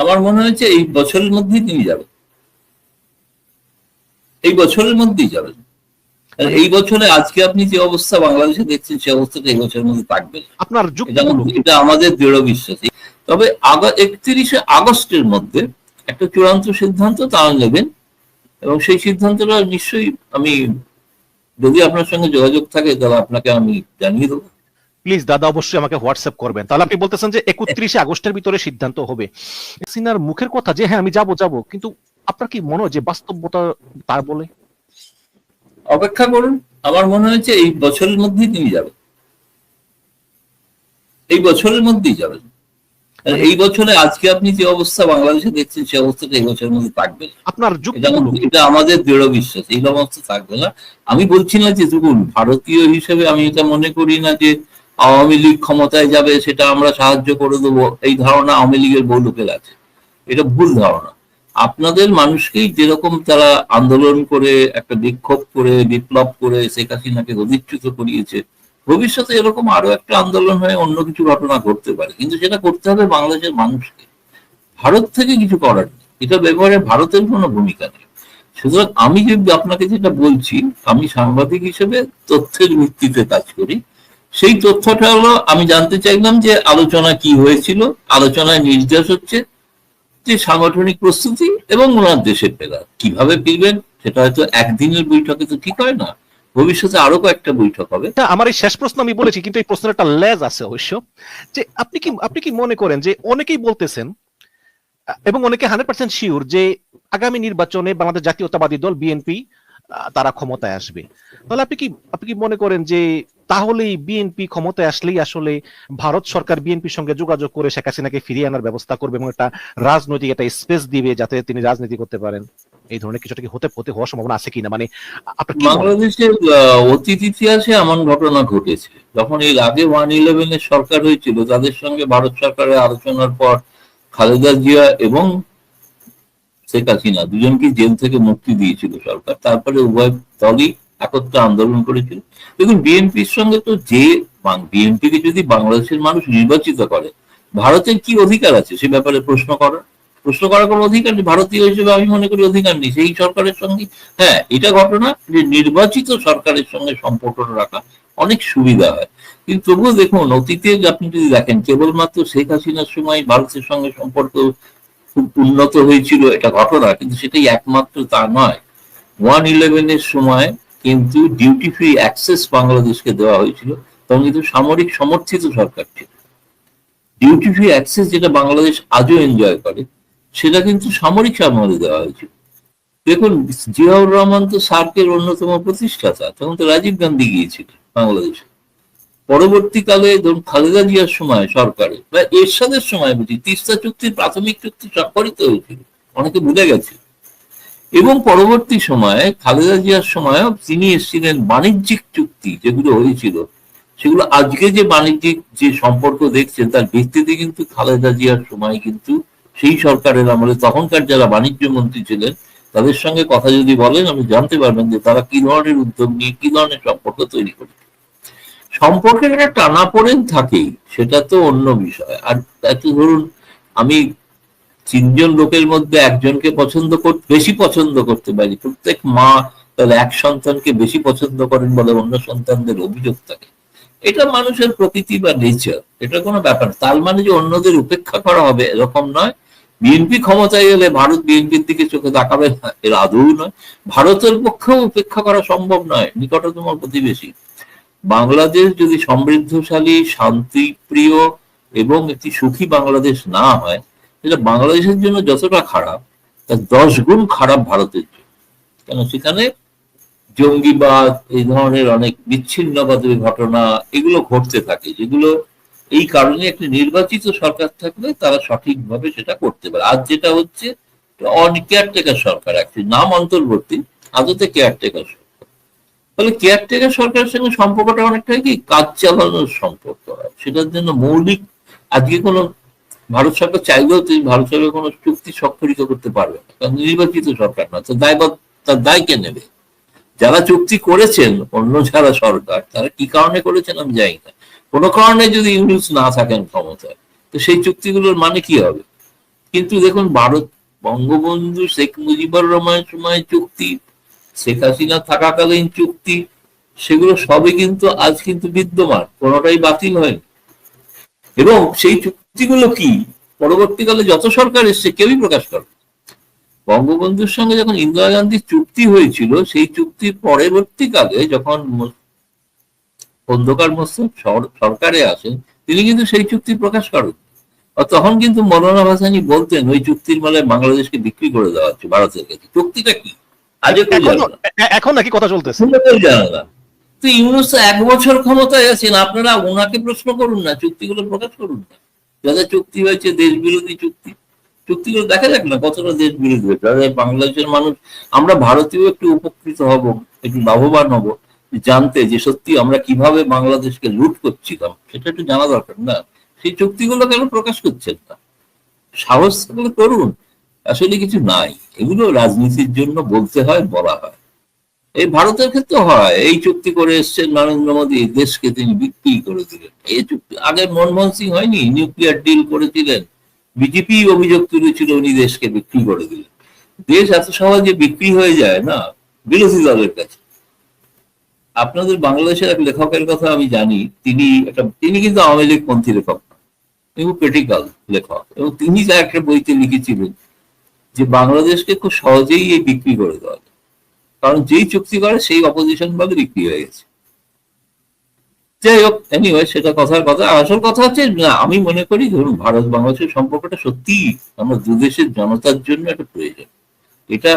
আমার মনে হয়েছে এই বছরের মধ্যেই তিনি যাবেন। এই বছরের মধ্যেই যাবেন। এই বছরে আজকে আপনি যে অবস্থা বাংলাদেশে দেখছেন সে অবস্থাটা এই বছরের মধ্যে থাকবে আপনার এটা আমাদের দৃঢ় বিশ্বাস। তবে একত্রিশে আগস্টের মধ্যে একটা চূড়ান্ত সিদ্ধান্ত তারা নেবেন এবং সেই সিদ্ধান্তটা নিশ্চয়ই আমি যদি আপনার সঙ্গে যোগাযোগ থাকে তাহলে আপনাকে আমি জানিয়ে দেবো। প্লিজ দাদা অবশ্যই আমাকে হোয়াটসঅ্যাপ করবেন। তাহলে আপনি বলতেছেন যে একত্রিশে আগস্টের ভিতরে সিদ্ধান্ত হবে। সিনার মুখের কথা যে হ্যাঁ আমি যাব যাব কিন্তু আপনার কি মনে হয় যে বাস্তবতা তা বলে? অপেক্ষা করুন আমার মনে হয়েছে এই বছরের মধ্যেই তিনি যাবেন। এই বছরের মধ্যেই যাবেন। এই বছরে আজকে আপনি যে অবস্থা বাংলাদেশে দেখছেন সে অবস্থাটা এই বছরের মধ্যে থাকবে আপনার এটা আমাদের দৃঢ় বিশ্বাস এই অবস্থা থাকবে না। আমি বলছি না যে দেখুন ভারতীয় হিসেবে আমি এটা মনে করি না যে আওয়ামী লীগ ক্ষমতায় যাবে, সেটা আমরা সাহায্য করে দেবো। এই ধারণা আওয়ামী লীগের বহু লোকের আছে। এটা ভুল ধারণা। আপনাদের মানুষকেই যেরকম তারা আন্দোলন করে, একটা বিক্ষোভ করে, বিপ্লব করে, শেখ হাসিনাকে অধিষ্ঠিত করিয়েছে, ভবিষ্যতে এরকম আরও একটা আন্দোলন হয়ে অন্য কিছু ঘটনা ঘটতে পারে। কিন্তু সেটা করতে হবে বাংলাদেশের মানুষকে। ভারত থেকে কিছু করার নেই। এটা ব্যাপারে ভারতের কোনো ভূমিকা নেই। সুতরাং আমি যে আপনাকে যেটা বলছি, আমি সাংবাদিক হিসেবে তথ্যের ভিত্তিতে কাজ করি। সেই তথ্যটা হলো, আমি জানতে চাইলাম যে আলোচনা কি হয়েছিল, আলোচনায় নির্দেশ হচ্ছে যে সাংগঠনিক প্রস্তুতি এবং ওনার দেশে ফেরা কীভাবে ফিরবেন, সেটা হয়তো একদিনের বৈঠকে তো ঠিক হয় না, ভবিষ্যতে আরও কয়েকটা বৈঠক হবে। আমার এই শেষ প্রশ্ন আমি বলেছি, কিন্তু এই প্রশ্নের একটা লেজ আছে অবশ্য, যে আপনি কি আপনি কি মনে করেন যে অনেকেই বলতেছেন, এবং অনেকে হান্ড্রেড পার্সেন্ট শিওর যে আগামী নির্বাচনে বাংলাদেশ জাতীয়তাবাদী দল, বিএনপি তারা ক্ষমতায় আসবে। তাহলে আপনি কি আপনি কি মনে করেন যে তাহলেই বিএনপি ক্ষমতায় আসলেই আসলে ভারত সরকার বিএনপির সঙ্গে যোগাযোগ করে শেখ হাসিনাকে ফিরিয়ে আনার ব্যবস্থা করবে এবং একটা রাজনৈতিক একটা স্পেস দিবে যাতে তিনি রাজনীতি করতে পারেন। এই ধরনের কিছুটা কি হতে হতে হওয়ার সম্ভাবনা আছে কিনা? মানে? বাংলাদেশের অতীত ইতিহাসে এমন ঘটনা ঘটেছে। যখন এর আগে ওয়ান ইলেভেন এর সরকার হয়েছিল, তাদের সঙ্গে ভারত সরকারের আলোচনার পর খালেদা জিয়া এবং শেখ হাসিনা দুজনকে জেল থেকে মুক্তি দিয়েছিল সরকার। তারপরে উভয় দলই একত্রে আন্দোলন করেছিল দেখুন, বিএনপির সঙ্গে তো যে বিএনপিকে যদি বাংলাদেশের মানুষ নির্বাচিত করে, ভারতের কি অধিকার আছে সে ব্যাপারে প্রশ্ন করার? প্রশ্ন করার কোনো অধিকার নেই। ভারতীয় হিসেবে আমি মনে করি অধিকার নেই। সেই সরকারের সঙ্গে হ্যাঁ এটা ঘটনা যে নির্বাচিত সরকারের সঙ্গে সম্পর্কটা রাখা অনেক সুবিধা হয়। কিন্তু তবুও দেখুন, অতীতে আপনি যদি দেখেন, কেবলমাত্র শেখ হাসিনার সময় ভারতের সঙ্গে সম্পর্ক খুব উন্নত হয়েছিল, এটা ঘটনা। কিন্তু সেটাই একমাত্র তা নয়। ওয়ান ইলেভেনের সময় কিন্তু ডিউটি ফ্রি অ্যাক্সেস বাংলাদেশকে দেওয়া হয়েছিল, তখন কিন্তু সামরিক সমর্থিত সরকার ছিল। ডিউটি ফ্রি অ্যাক্সেস যেটা বাংলাদেশ আজও এনজয় করে, সেটা কিন্তু সামরিক আমলে দেওয়া হয়েছিল। দেখুন, জিয়াউর রহমান তো সার্কের অন্যতম প্রতিষ্ঠাতা, তখন তো রাজীব গান্ধী গিয়েছিল বাংলাদেশে। পরবর্তীকালে ধরুন খালেদা জিয়ার সময় সরকারে, বা এরশাদের সময় বুঝি, তিস্তা চুক্তির প্রাথমিক চুক্তি স্বাক্ষরিত হয়েছিল, অনেকে ভুলে গেছে। এবং পরবর্তী সময়ে, খালেদা জিয়ার সময় তিনি এসেছিলেন বাণিজ্যিক চুক্তি, যেগুলো হয়েছিল। সেগুলো আজকে যে বাণিজ্যিক যে সম্পর্ক দেখছেন, তার ভিত্তিতে কিন্তু খালেদা জিয়ার সময় কিন্তু সেই সরকারের আমলে তখনকার যারা বাণিজ্য মন্ত্রী ছিলেন, তাদের সঙ্গে কথা যদি বলেন আপনি জানতে পারবেন যে তারা কি ধরনের উদ্যোগ নিয়ে, কি ধরনের সম্পর্ক তৈরি করেছে। সম্পর্কের একটা টানাপোড়েন থাকেই, সেটা তো অন্য বিষয়। আর এত ধরুন, আমি তিনজন লোকের মধ্যে একজনকে পছন্দ করতে বেশি পছন্দ করতে পারি। প্রত্যেক মা তাহলে এক সন্তানকে বেশি পছন্দ করেন বলে অন্য সন্তানদের অভিযোগ থাকে। এটা মানুষের প্রকৃতি বা নেচার এটা কোনো ব্যাপার তার মানে যে অন্যদের উপেক্ষা করা হবে এরকম নয়। বিএনপি ক্ষমতায় এলে ভারত বিএনপির দিকে চোখে তাকাবে এর আদৌ নয়। ভারতের পক্ষেও উপেক্ষা করা সম্ভব নয়, নিকটতম প্রতিবেশী। বাংলাদেশ যদি সমৃদ্ধশালী, শান্তিপ্রিয় এবং একটি সুখী বাংলাদেশ না হয় এটা বাংলাদেশের জন্য যতটা খারাপ তার দশ গুণ খারাপ ভারতের জন্য। কেন? সেখানে জঙ্গিবাদ, এই ধরনের অনেক বিচ্ছিন্নবাদের ঘটনা, এগুলো ঘটতে থাকে, যেগুলো এই কারণে একটি নির্বাচিত সরকার থাকলে তারা সঠিকভাবে সেটা করতে পারে। আর যেটা হচ্ছে, অন কেয়ারটেকার সরকার একটি নাম অন্তর্বর্তী, আদতে কেয়ারটেকার সরকার। ফলে কেয়ারটেকার সরকারের সঙ্গে সম্পর্কটা অনেকটাই কি? কাজ চালানোর সম্পর্ক। হয় সেটার জন্য মৌলিক, আজকে কোনো ভারত সরকার চাইলেও তিনি ভারত সরকার কোনো চুক্তি স্বাক্ষরিত করতে পারবে না। কারণ নির্বাচিত সরকার না। তো দায়বদ্ধ তার দায় কে নেবে? যারা চুক্তি করেছেন অন্য যারা সরকার, তারা কি কারণে করেছেন আমি জানি না। কোনো কারণে যদি ইউনিস না থাকেন ক্ষমতায়, তো সেই চুক্তিগুলোর মানে কি হবে? কিন্তু দেখুন, ভারত বঙ্গবন্ধু শেখ মুজিবুর রহমান সময় চুক্তি, শেখ হাসিনা থাকাকালীন চুক্তি, সেগুলো সবই কিন্তু আজ কিন্তু বিদ্যমান, কোনোটাই বাতিল হয়নি। এবং সেই চুক্তিগুলো কি? পরবর্তীকালে যত সরকার এসছে কেউই প্রকাশ করে বঙ্গবন্ধুর সঙ্গে যখন ইন্দিরা গান্ধীর চুক্তি হয়েছিল সেই চুক্তির পরবর্তীকালে যখন খন্দকার মোস্তফ সরকারে আসেন তিনি কিন্তু সেই চুক্তি প্রকাশ করেন। তখন কিন্তু মৌলানা ভাসানি বলতেন ওই চুক্তির মালে বাংলাদেশকে বিক্রি করে দেওয়া হচ্ছে ভারতের কাছে। চুক্তিটা কি? আজও এখনো- নাকি কথা চলতেছে। শুনে না তো ইউনুস এক বছর ক্ষমতায় আছেন আপনারা ওনাকে প্রশ্ন করুন না চুক্তিগুলো প্রকাশ করুন না। যাদের চুক্তি হয়েছে দেশ বিরোধী চুক্তি, চুক্তিগুলো দেখা যাক না কতটা দেশ বিরোধী হয়েছে বাংলাদেশের মানুষ, আমরা ভারতীয় একটু উপকৃত হব, একটু লাভবান হব, জানতে যে সত্যি আমরা কীভাবে বাংলাদেশকে লুট করছিলাম, সেটা একটু জানা দরকার না। সেই চুক্তিগুলো কেন প্রকাশ করছেন না? সাহস করুন, আসলে কিছু নাই। এগুলো রাজনীতির জন্য বলতে হয়, বলা হয়। এই ভারতের ক্ষেত্রে হয়। এই চুক্তি করে এসছেন নরেন্দ্র মোদী, দেশকে তিনি বিক্রি করে দিলেন। এই চুক্তি, আগে মনমোহন সিং হয়নি নিউক্লিয়ার ডিল করেছিলেন। বিজেপি অভিযোগ তুলেছিল, উনি দেশকে বিক্রি করে দিলেন। দেশ এত সহজে বিক্রি হয়ে যায় না, বিরোধী দলের কাছে। আপনাদের বাংলাদেশের এক লেখকের কথা আমি জানি, তিনি একটা, তিনি কিন্তু আওয়ামী লীগ পন্থী লেখক খুব ক্রিটিক্যাল লেখক এবং তিনি তার একটা বইতে লিখেছিলেন যে বাংলাদেশকে খুব সহজেই এই বিক্রি করে দেওয়া। কারণ যেই চুক্তি করে, সেই অপোজিশন ভাবে বিক্রি হয়ে গেছে। যাই হোক এনিওয়ে সেটা কথার কথা। আসল কথা হচ্ছে, না, আমি মনে করি, ধরুন ভারত বাংলাদেশের সম্পর্কটা সত্যি আমরা দুদেশের জনতার জন্য একটা প্রয়োজন। এটা